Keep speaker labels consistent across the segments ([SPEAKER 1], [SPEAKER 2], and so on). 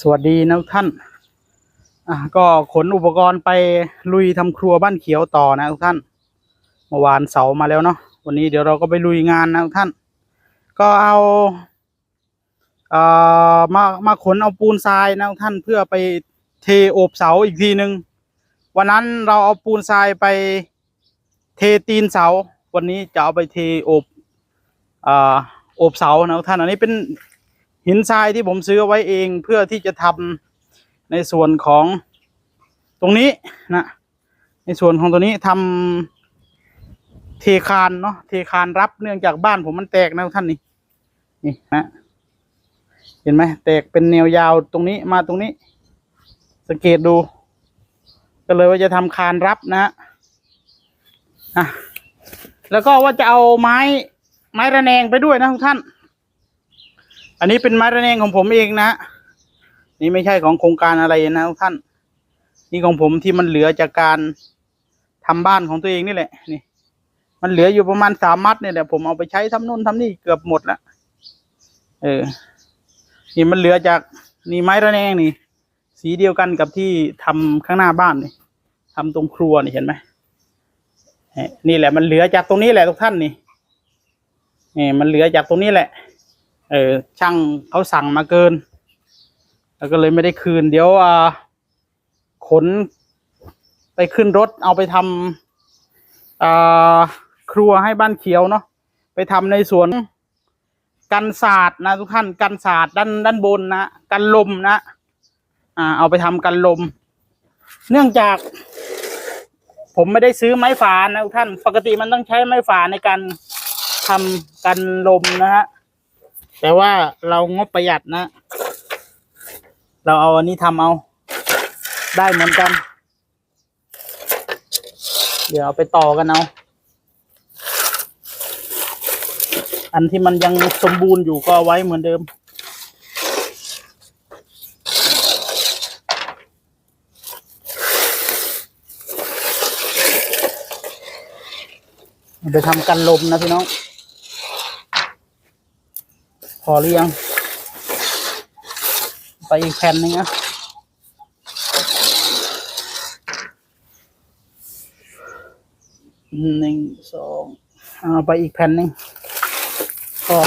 [SPEAKER 1] สวัสดีนะท่านอะก็ขนอุปกรณ์ไปลุยทำครัวบ้านเขียวต่อนะทุกท่านเมื่อวานเสาร์มาแล้วเนาะวันนี้เดี๋ยวเราก็ไปลุยงานนะทุกท่าน ก็เอาเอ่อมามาขนเอาปูนทรายนะทุกท่านเพื่อไปเทโอบเสาอีกทีหนึ่งวันนั้นเราเอาปูนทรายไปเทตีนเสา วันนี้จะเอาไปเทโอบอ่าโอบเสานะทุกท่านอันนี้เป็น หินทรายที่ผมซื้อไว้เองเพื่อที่จะทำในส่วนของตรงนี้นะ ในส่วนของตัวนี้ทำเทคานเนาะเทคานรับเนื่องจากบ้านผมมันแตกนะทุกท่านนี่นี่นะเห็นไหมแตกเป็นแนวยาวตรงนี้มาตรงนี้ สังเกตดู ก็เลยว่าจะทำคานรับนะอะแล้วก็ว่าจะเอาไม้ไม้ระแนงไปด้วยนะทุกท่าน อันนี้เป็นไม้ระแนงของผมเองนะ นี่ไม่ใช่ของโครงการอะไรนะทุกท่าน นี่ของผมที่มันเหลือจากการทำบ้านของตัวเองนี่แหละ นี่ มันเหลืออยู่ประมาณสามมัดเนี่ยแหละผมเอาไปใช้ทำนู่นทำนี่เกือบหมดแล้วเออ นี่มันเหลือจากนี่ไม้ระแนงนี่ สีเดียวกันกับที่ทำข้างหน้าบ้านนี่ทำตรงครัวนี่เห็นไหมนี่แหละมันเหลือจากตรงนี้แหละทุกท่านนี่นี่มันเหลือจากตรงนี้แหละ เออช่างเขาสั่งมาเกิน แล้วก็เลยไม่ได้คืน เดี๋ยวอ่าขนไปขึ้นรถเอาไปทำอ่าครัวให้บ้านเขียวเนาะไปทำในสวนกันศาสตร์นะทุกท่านกันศาสตร์ด้านด้านบนนะกันลมนะอ่าเอาไปทำกันลม เนื่องจาก ผมไม่ได้ซื้อไม้ฝานะทุกท่าน ปกติมันต้องใช้ไม้ฝาในการทำกันลมนะฮะ แต่ว่าเรางบประหยัดนะ เราเอาอันนี้ทำเอา ได้เหมือนกัน เดี๋ยวเอาไปต่อกันเอาอันที่มันยังสมบูรณ์อยู่ก็เอาไว้เหมือนเดิมไปทำกันลมนะพี่น้อง พอหรือยัง ไปอีกแผ่นหนึ่งอะหนึ่งสองเอาไปอีกแผ่นหนึ่งพอ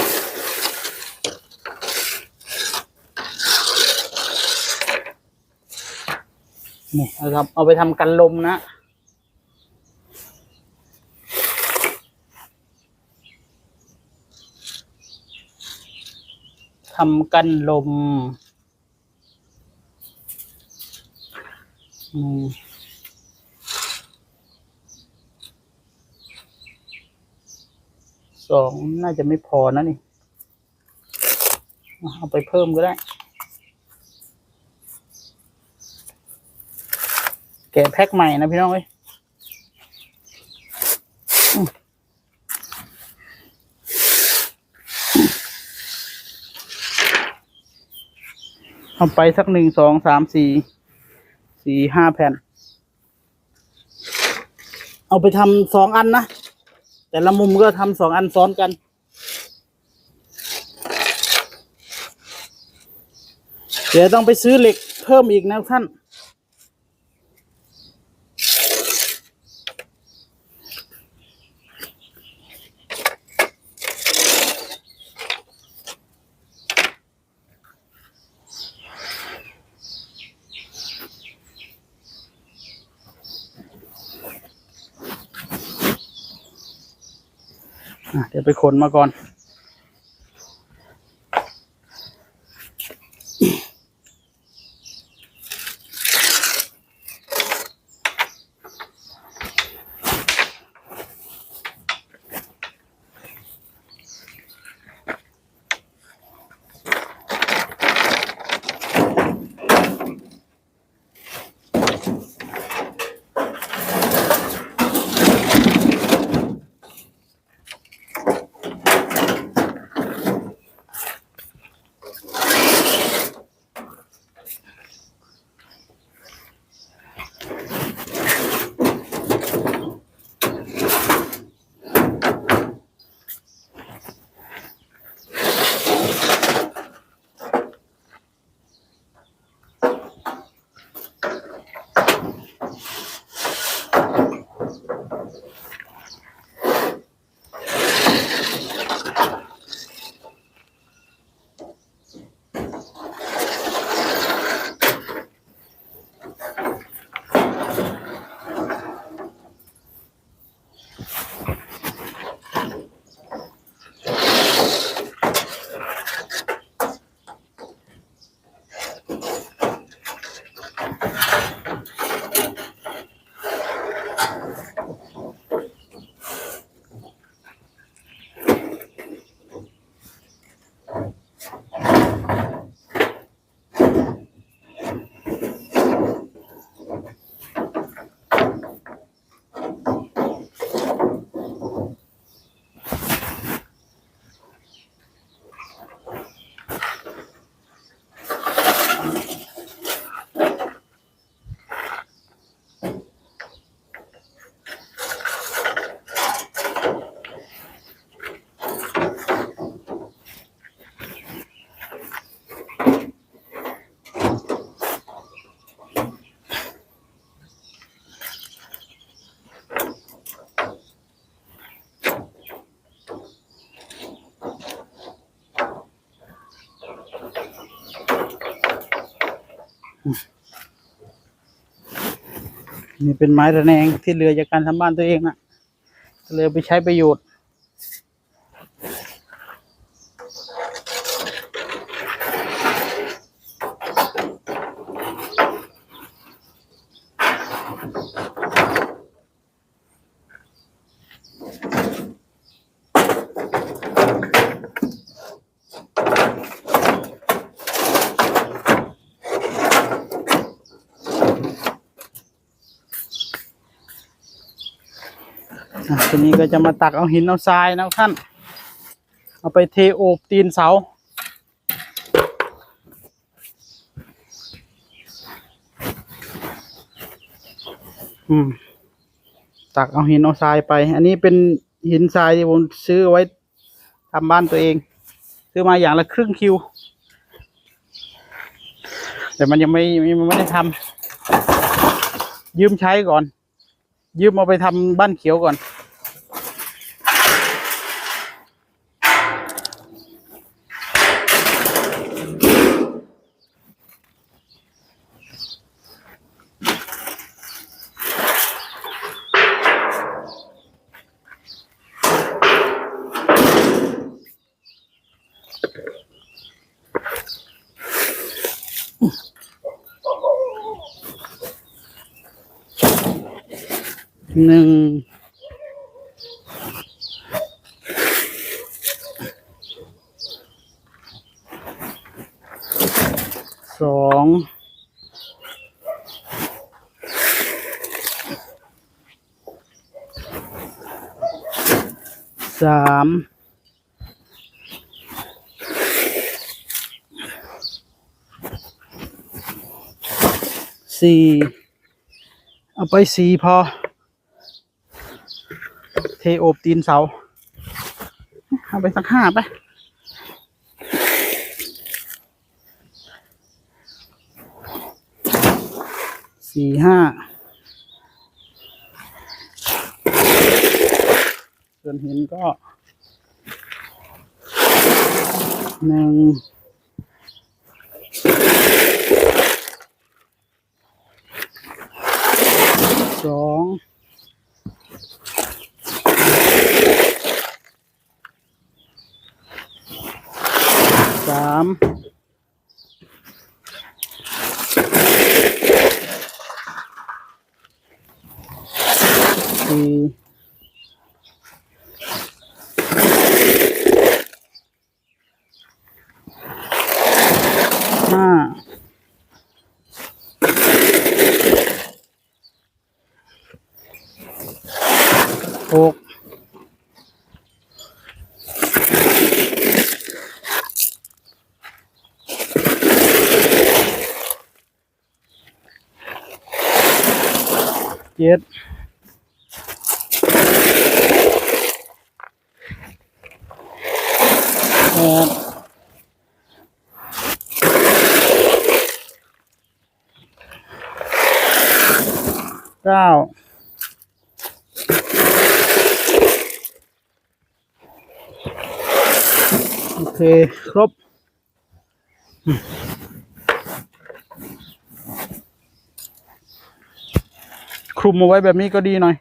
[SPEAKER 1] นี่เอาครับเอาไปทำกันลมนะ ทำกันลมสองน่าจะไม่พอนะนี่ เอาไปเพิ่มก็ได้ แกะแพ็คใหม่นะพี่น้องเอ้ย เอาไปสักหนึ่งสองสามสี่สี่ห้าแผ่น เอาไปทำสองอันนะ แต่ละมุมก็ทำสองอันซ้อนกันเดี๋ยวต้องไปซื้อเหล็กเพิ่มอีกนะท่าน เดี๋ยวไปขนมาก่อน นี่เป็นไม้ระแนงที่เหลือจากการทำบ้านตัวเองนะเลยเอไปใช้ประโยชน์ที นี้ก็จะมาตักเอาหินเอาทรายนะท่าน เอาไปเทโอบตีนเสา อืม ตักเอาหินเอาทรายไป อันนี้เป็นหินทรายที่ผมซื้อไว้ทำบ้านตัวเอง ซื้อมาอย่างละครึ่งคิว แต่มันยังไม่ยังไม่ได้ทำยืมใช้ก่อน ยืมเอาไปทำบ้านเขียวก่อน หนึ่งสองสามสี่เอาไปสี่พอ เทโอบตีนเสาเอาไปสักห้าไปสี่ห้าส่วนหินก็หนึ่งสอง สามสี่ห้าหก เจ็ดแปดเก้าโอเค ครบ คลุมเอาไว้แบบนี้ก็ดีหน่อย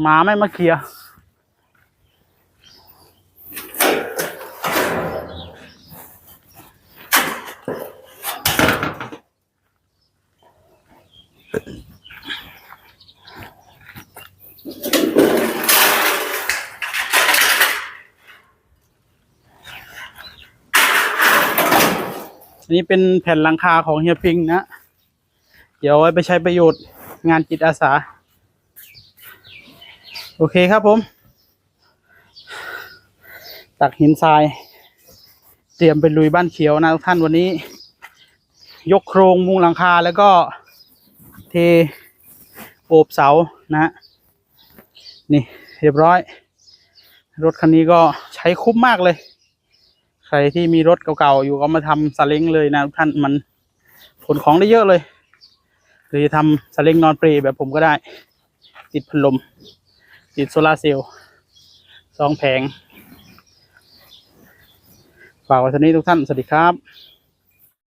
[SPEAKER 1] หมาไม่มาเคลียนนี้เป็นแผ่นหลังคาของเฮียพิงนะ เดี๋ยวเอาไว้ไปใช้ประโยชน์ งานจิตอาสา โอเคครับผม ตักหินทราย เตรียมไปลุยบ้านเขียวนะทุกท่านวันนี้ ยกโครงมุงหลังคาแล้วก็เทโอบเสานะฮะนี่เรียบร้อย รถคันนี้ก็ใช้คุ้มมากเลย ใครที่มีรถเก่าๆอยู่ก็มาทำซาเล้งเลยนะทุกท่านมันขนของได้เยอะเลย หรือจะทำสลิงนอนเปรย์แบบผมก็ได้ ติดพัดลม ติดโซลาเซลล์สองแผง ฝากไว้เท่านี้ทุกท่าน สวัสดีครับ